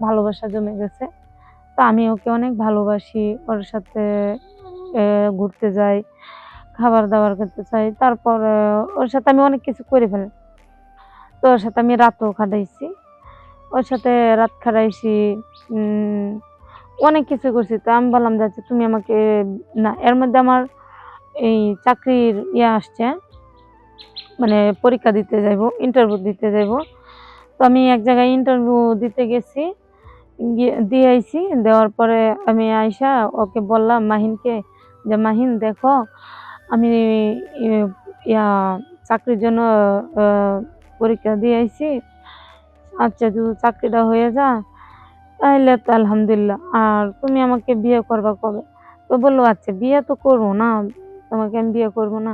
ভালোবাসা জমে গেছে। তো আমি ওকে অনেক ভালোবাসি ওর সাথে ঘুরতে যাই খাবার দাবার করতে চাই। তারপর ওর সাথে আমি অনেক কিছু করে ফেলি। তো ওর সাথে আমি রাতও খাটাইছি ওর সাথে রাত কাটাইছি উম, অনেক কিছু করছি। তো আমি বললাম যে আচ্ছা, তুমি আমাকে না এর মধ্যে আমার এই চাকরির ইয়ে আসছে। মানে পরীক্ষা দিতে যাইব ইন্টারভিউ দিতে যাইব। তো আমি এক জায়গায় ইন্টারভিউ দিতে গেছি। দিয়ে আইছি দেওয়ার পরে আমি আইসা ওকে বললাম, মাহিনকে, যে মাহিন দেখো, আমি ইয়া চাকরির জন্য পরীক্ষা দিয়ে আইছি আচ্ছা যদি চাকরিটা হয়ে যা তাহলে তো আলহামদুলিল্লাহ। আর তুমি আমাকে বিয়ে করবা কবে? তো বলল আচ্ছা বিয়ে তো করব না, তোমাকে আমি বিয়ে করব না।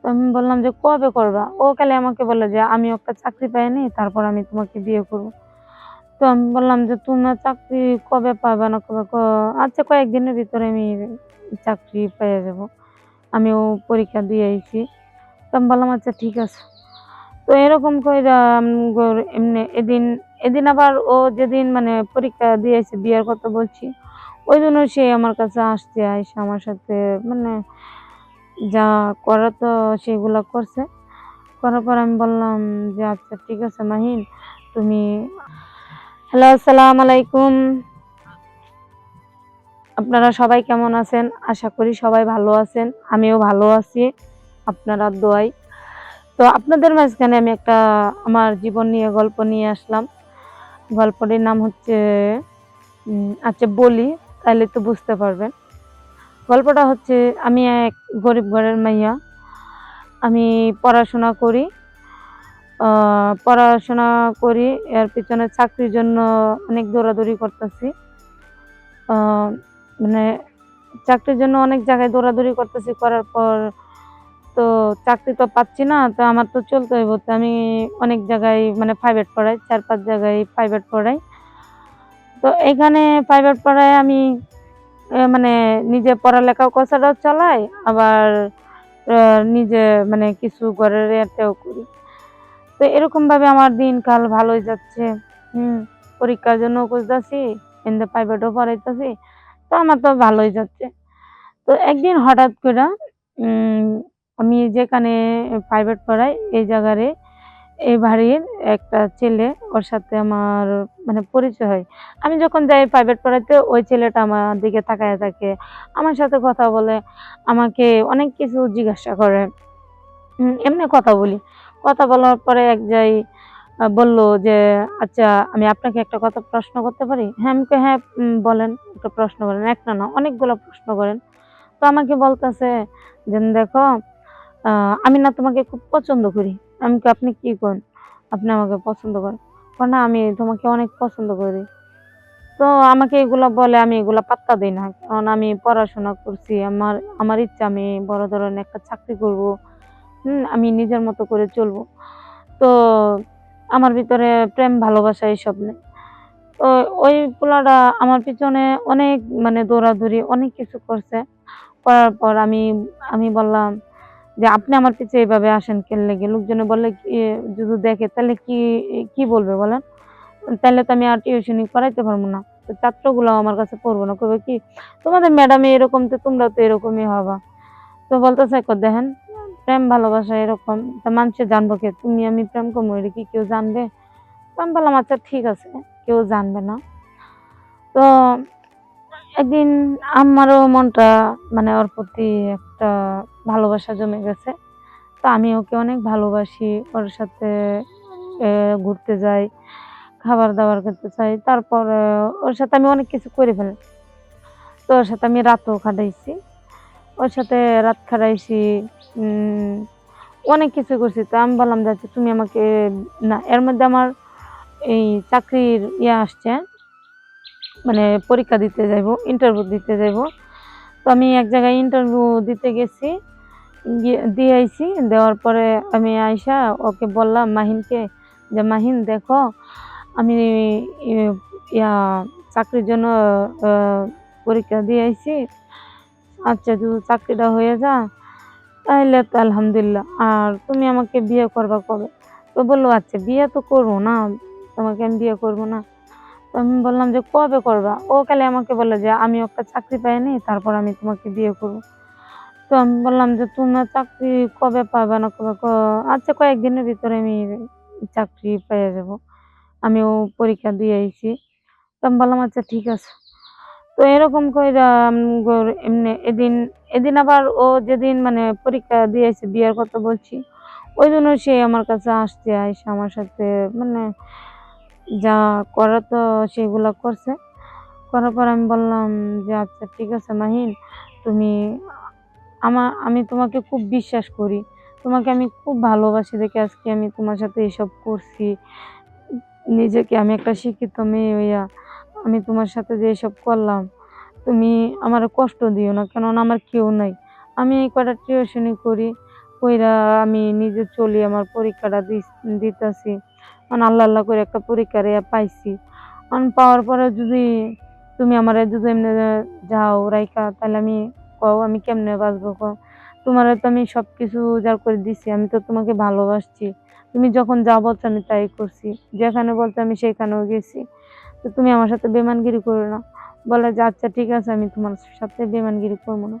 তো আমি বললাম যে, কবে করবা? ও কালে আমাকে বলল যে, আমি একটা চাকরি পাইনি, তারপর আমি তোমাকে বিয়ে করব। তো আমি বললাম যে, তোমার চাকরি কবে পাবে না কবে? আচ্ছা কয়েকদিনের ভিতরে আমি চাকরি পেয়ে যাব। আমিও পরীক্ষা দিয়ে আইছি। তো আমি বললাম আচ্ছা ঠিক আছে। তো এরকম আমগর এমনি এদিন এদিন আবার ও যেদিন মানে পরীক্ষা দিয়েছে বিয়ের কথা বলছি, ওই জন্য সে আমার কাছে আসছে, আইসা আমার সাথে মানে যা করা তো সেগুলো করছে। করার পর আমি বললাম যে আচ্ছা ঠিক আছে মাহিন, তুমি হ্যালো, আসসালামু আলাইকুম। আপনারা সবাই কেমন আছেন? আশা করি সবাই ভালো আছেন, আমিও ভালো আছি, আপনারা দোয়াই। তো আপনাদের মাঝখানে আমি একটা আমার জীবন নিয়ে গল্প নিয়ে আসলাম। গল্পটির নাম হচ্ছে আচ্ছা বলি তাহলে তো বুঝতে পারবেন। গল্পটা হচ্ছে, আমি এক গরিব ঘরের মাইয়া। আমি পড়াশোনা করি পড়াশোনা করি, এর পিছনে চাকরির জন্য অনেক দৌড়াদৌড়ি করতেছি। মানে চাকরির জন্য অনেক জায়গায় দৌড়াদৌড়ি করতেছি, করার পর তো চাকরি তো পাচ্ছি না, তো আমার তো চলতে হইব। তো আমি অনেক জায়গায় মানে প্রাইভেট পড়াই, চার পাঁচ জায়গায় প্রাইভেট পড়াই। তো এখানে প্রাইভেট পড়ায় আমি মানে নিজে পড়ালেখাও কথাটাও চালাই, আবার নিজে মানে কিছু ঘরের এতেও করি। তো এরকম ভাবে আমার দিনকাল ভালোই যাচ্ছে। হুম, পরীক্ষার জন্য খুঁজতেছি এমনি প্রাইভেটও পড়াইতেছি, তো আমার তো ভালোই যাচ্ছে। তো একদিন হঠাৎ করে আমি যেখানে প্রাইভেট পড়াই, এই জায়গারে এই বাড়ির একটা ছেলে, ওর সাথে আমার মানে পরিচয় হয়। আমি যখন যাই প্রাইভেট পড়াইতে, ওই ছেলেটা আমার দিকে তাকায় থাকে, আমার সাথে কথা বলে, আমাকে অনেক কিছু জিজ্ঞাসা করে। এমনি কথা বলি। কথা বলার পরে এক যাই বলল যে আচ্ছা আমি আপনাকে একটা কথা প্রশ্ন করতে পারি? হ্যাঁ আমি হ্যাঁ বলেন, একটা প্রশ্ন করেন। একটা না অনেকগুলো প্রশ্ন করেন। তো আমাকে বলতেছে যে, দেখো আমি না তোমাকে খুব পছন্দ করি। আমি আপনি কি করেন? আপনি আমাকে পছন্দ করেন। না, আমি তোমাকে অনেক পছন্দ করি। তো আমাকে এগুলো বলে, আমি এগুলো পাত্তা দিই না। কারণ আমি পড়াশোনা করছি, আমার আমার ইচ্ছা, আমি বড় ধরনের একটা চাকরি করব। আমি নিজের মতো করে চলবো। তো আমার ভিতরে প্রেম, ভালোবাসা এইসব নেই। তো ওই পোলাটা আমার পিছনে অনেক মানে দৌড়াদৌড়ি, অনেক কিছু করছে। করার পর আমি আমি বললাম যে, আপনি আমার পিছে এইভাবে আসেন কেন লেগে? লোকজনে বলে কি, যদি দেখে, তাহলে কি কি বলবে বলেন? তাহলে তো আমি আর টিউশনি করাইতে পারব না। তো ছাত্রগুলো আমার কাছে পড়ব না। কবে কি? তোমাদের ম্যাডামে এরকম তো, তোমরা তো এরকমই হবা। তো বলতেছে দেখেন প্রেম, ভালোবাসা এরকম। তা মানুষে জানব কে? তুমি আমি প্রেম করব, এটা কি কেউ জানবে? আমি বললাম আচ্ছা ঠিক আছে, কেউ জানবে না। তো একদিন আমারও মনটা মানে ওর প্রতি একটা ভালোবাসা জমে গেছে। তো আমি ওকে অনেক ভালোবাসি, ওর সাথে ঘুরতে যাই খাবার দাবার করতে চাই। তারপর ওর সাথে আমি অনেক কিছু করে ফেলি। তো ওর সাথে আমি রাতও কাটাইছি। ওর সাথে রাত উম, অনেক কিছু করছি। তো আমি বললাম যে আচ্ছা, তুমি আমাকে না এর মধ্যে আমার এই চাকরির ইয়ে আসছে মানে পরীক্ষা দিতে যাইব ইন্টারভিউ দিতে যাইব। তো আমি এক জায়গায় ইন্টারভিউ দিতে গেছি দিয়ে আইছি দেওয়ার পরে আমি আইসা ওকে বললাম মাহিনকে যে মাহিন দেখো আমি ইয়া চাকরির জন্য পরীক্ষা দিয়ে আইছি আচ্ছা যদি চাকরিটা হয়ে যা তাহলে তো আলহামদুলিল্লাহ। আর তুমি আমাকে বিয়ে করবা কবে? তো বলল আচ্ছা বিয়ে তো করব না, তোমাকে আমি বিয়ে করব না। তো আমি বললাম যে, কবে করবা? ও খালি আমাকে বলল যে, আমি একটা চাকরি পাইনি, তারপর আমি তোমাকে বিয়ে করব। তো আমি বললাম যে, তোমার চাকরি কবে পাবে না কবে? আচ্ছা কয়েকদিনের ভিতরে আমি চাকরি পেয়ে যাব। আমিও পরীক্ষা দিয়ে আইছি। তো আমি বললাম আচ্ছা ঠিক আছে। তো এরকম কইরা এমনি এদিন এদিন আবার ও যেদিন মানে পরীক্ষা দিয়েছে বিয়ের কথা বলছি, ওই জন্য সে আমার কাছে আসছে, আইসা আমার সাথে মানে যা করা তো সেগুলো করছে। করার পর আমি বললাম যে আচ্ছা ঠিক আছে মাহিন, তুমি আমার আমি তোমাকে খুব বিশ্বাস করি, তোমাকে আমি খুব ভালোবাসি দেখে আজকে আমি তোমার সাথে এসব করছি। নিজেকে আমি একটা শিক্ষিত মেয়ে হইয়া আমি তোমার সাথে যে এসব করলাম, তুমি আমার কষ্ট দিও না, কেননা আমার কেউ নাই। আমি এই কটা টিউশনি করি, কইরা আমি নিজে চলি, আমার পরীক্ষাটা দিতেছি। মানে আল্লাহ আল্লাহ করে একটা পরীক্ষা রে পাইছি। আমি পাওয়ার পরে যদি তুমি আমার যদি এমনি যাও রাইকা তাহলে আমি কও, আমি কেমনে বাঁচবো কও? তোমার তো আমি সব কিছু যার করে দিছি, আমি তো তোমাকে ভালোবাসছি। তুমি যখন যা বলছো আমি তাই করছি। যেখানে বলছো আমি সেখানেও গেছি। তো তুমি আমার সাথে বেমানগিরি করো না। বলে যে আচ্ছা ঠিক আছে, আমি তোমার সাথে বেমানগিরি করব না।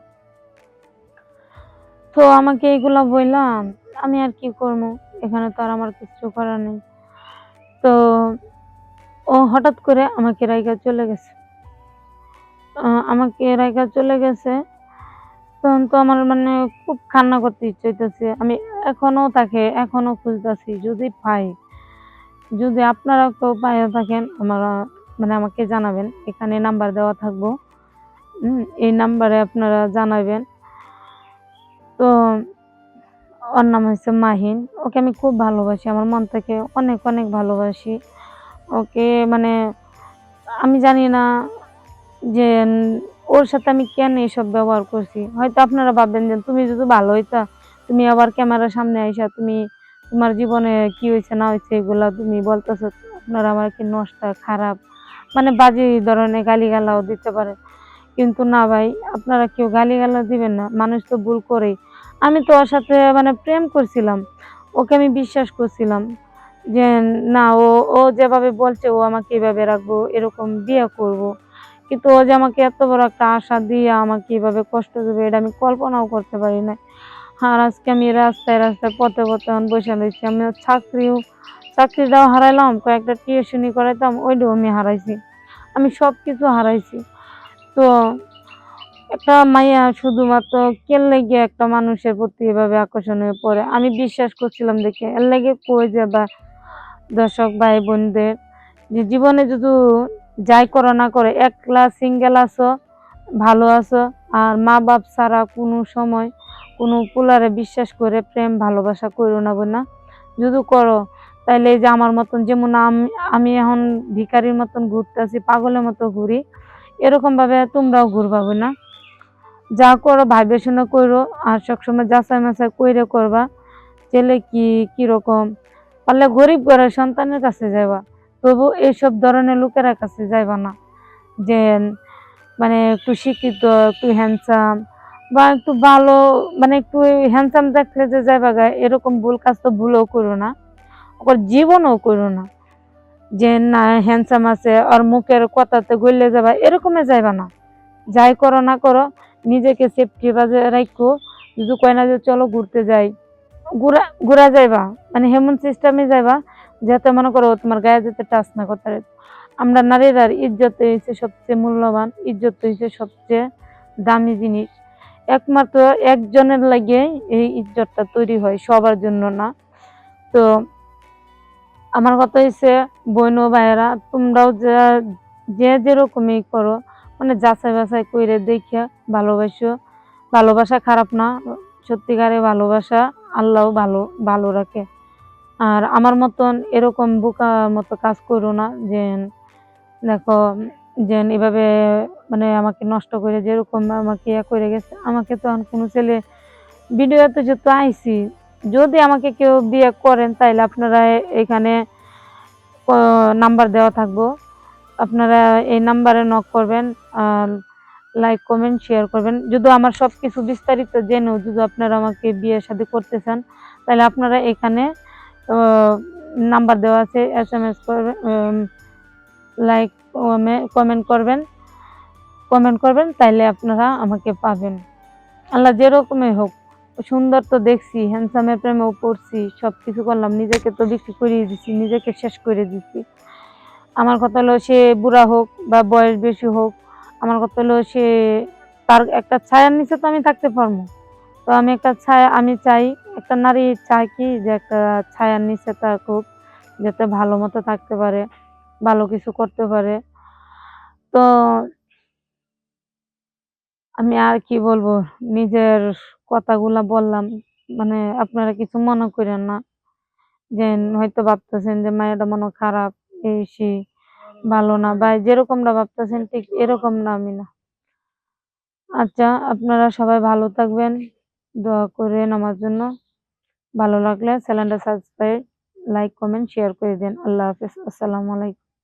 তো আমাকে এগুলা বললাম আমি আর কি করব? এখানে তো আর আমার কিছু করার নেই। তো ও হঠাৎ করে আমাকে রাইকা চলে গেছে। আমাকে রাইকা চলে গেছে। তখন তো আমার মানে খুব কান্না করতে ইচ্ছে হইতেছে। আমি এখনও তাকে এখনও খুঁজতেছি, যদি পাই। যদি আপনারা কেউ পাইয়া থাকেন, আমার মানে আমাকে জানাবেন। এখানে নাম্বার দেওয়া থাকব। এই নাম্বারে আপনারা জানাবেন। তো, ওর নাম হচ্ছে মাহিন। ওকে আমি খুব ভালোবাসি। আমার মন থেকে অনেক অনেক ভালোবাসি। ওকে মানে আমি জানি না যে ওর সাথে আমি কেন এসব ব্যবহার করছি। হয়তো আপনারা ভাববেন যে, তুমি যদি ভালো হইতা, তুমি আবার ক্যামেরার সামনে আইসা, তুমি তোমার জীবনে কি হয়েছে না হয়েছে এগুলা তুমি বলতেছো, আপনারা আমার কি নষ্ট, খারাপ মানে বাজে ধরনের গালিগালাও দিতে পারে। কিন্তু না ভাই, আপনারা কেউ গালিগালাও দিবেন না। মানুষ তো ভুল করেই। আমি তো ওর সাথে মানে প্রেম করছিলাম। ওকে আমি বিশ্বাস করছিলাম যে, না, ও ও যেভাবে বলছে, ও আমাকে এভাবে রাখব, এরকম বিয়ে করব। কিন্তু ও যে আমাকে এত বড় একটা আশা দিয়ে আমাকে এভাবে কষ্ট দেবে, এটা আমি কল্পনাও করতে পারি না আর আজকে আমি রাস্তায় রাস্তায় পথে পথে বসে রয়েছি। আমি চাকরিও চাকরিটাও হারাইলাম, কয়েকটা টিউশনি করাইতাম ওইটাও আমি হারাইছি। আমি সব কিছু হারাইছি। তো একটা মাইয়া শুধুমাত্র কেন লেগে একটা মানুষের প্রতি এভাবে আকর্ষণ হয়ে পড়ে? আমি বিশ্বাস করছিলাম দেখে, এর লেগে কই যে বা দর্শক ভাই বোনদের যে জীবনে যদি যাই করো না করে, একলা সিঙ্গেল আছো, ভালো আছো, আর মা বাপ ছাড়া কোনো সময় কোনো পুলারে বিশ্বাস করে, প্রেম, ভালোবাসা করো না বোনা। যদি করো তাইলে এই যে আমার মতন, যেমন আমি আমি এখন ভিখারির মতন ঘুরতেছি, পাগলের মতো ঘুরি, এরকম ভাবে তোমরাও ঘুরবা না। যা করো, ভাইবে শুনে করো আর সবসময় যাচাই মাচাই কইরে করবা, ছেলে কি কীরকম পারলে গরিব ঘরের সন্তানের কাছে যাইবা, তবু এইসব ধরনের লোকেরা কাছে যাইবা না। যে মানে একটু শিক্ষিত, একটু হ্যান্ডসাম বা একটু ভালো মানে একটু হ্যান্ডসাম দেখলে যে যাইবা গায়ে এরকম ভুল কাজ তো ভুলও করো না। ওর জীবনও করো না। যে না হ্যান্ডসাম আছে, আর মুখের কথাতে গলে যাবা, এরকমে যাইবা না। যাই করো না করো, নিজেকে সেফটি বাজে রাখো যদি কয় না যে চলো ঘুরতে যাই, ঘুরা ঘুরা যাইবা মানে হেমন সিস্টেমে যাইবা, যাতে মনে করো তোমার গায়ে যাতে টাচ না করতে আমরা নারীরা ইজ্জত হয়েছে সবচেয়ে মূল্যবান, ইজ্জত হয়েছে সবচেয়ে দামি জিনিস। একমাত্র একজনের লাগে এই ইজ্জতটা তৈরি হয়, সবার জন্য না। তো আমার কথা হচ্ছে ও ভাইয়েরা, তোমরাও যে যে যেরকমই করো মানে যাচাই বাছাই করে দেখে ভালোবাসো। ভালোবাসা খারাপ না, সত্যিকারে ভালোবাসা আল্লাহ ভালো ভালো রাখে। আর আমার মতন এরকম বোকার মতো কাজ করো না যে দেখো যে এভাবে মানে আমাকে নষ্ট করে যেরকম আমাকে ইয়ে করে গেছে, আমাকে তো কোনো ছেলে, ভিডিওতে যেহেতু আইছি যদি আমাকে কেউ বিয়ে করেন, তাইলে আপনারা এখানে নাম্বার দেওয়া থাকব। আপনারা এই নাম্বারে নক করবেন লাইক কমেন্ট শেয়ার করবেন। যদি আমার সব কিছু বিস্তারিত জেনেও যদি আপনারা আমাকে বিয়ে শাদী করতে চান তাহলে আপনারা এখানে নাম্বার দেওয়া আছে এস এম এস করবেন লাইক কমেন্ট করবেন। কমেন্ট করবেন, তাইলে আপনারা আমাকে পাবেন। আল্লাহ যেরকমই হোক। সুন্দর তো দেখছি হ্যান্ডসামের প্রেমেও পড়ছি সব কিছু করলাম, নিজেকে তো বিক্রি করিয়ে দিছি, নিজেকে শেষ করে দিছি। আমার কথা হলো সে বুড়া হোক বা বয়স বেশি হোক, আমার কথা হলো সে তার একটা ছায়ার নিচে তো আমি থাকতে পারব। তো আমি একটা ছায়া, আমি চাই, একটা নারী চায় কি যে একটা ছায়ার নিচে থাকুক, যাতে ভালো মতো থাকতে পারে, ভালো কিছু করতে পারে। তো আমি আর কি বলব, নিজের কথাগুলা বললাম মানে আপনারা কিছু মনে করেন না। যে হয়তো ভাবতেছেন যে, মায়েরা মনে খারাপ, এই ভালো না। বা যেরকমটা ভাবতেছেন, ঠিক এরকম না আমি না। আচ্ছা আপনারা সবাই ভালো থাকবেন, দোয়া করেন আমার জন্য। ভালো লাগলে চ্যানেলটা সাবস্ক্রাইব, লাইক, কমেন্ট, শেয়ার করে দেন। আল্লাহ হাফেজ, আসসালামু আলাইকুম।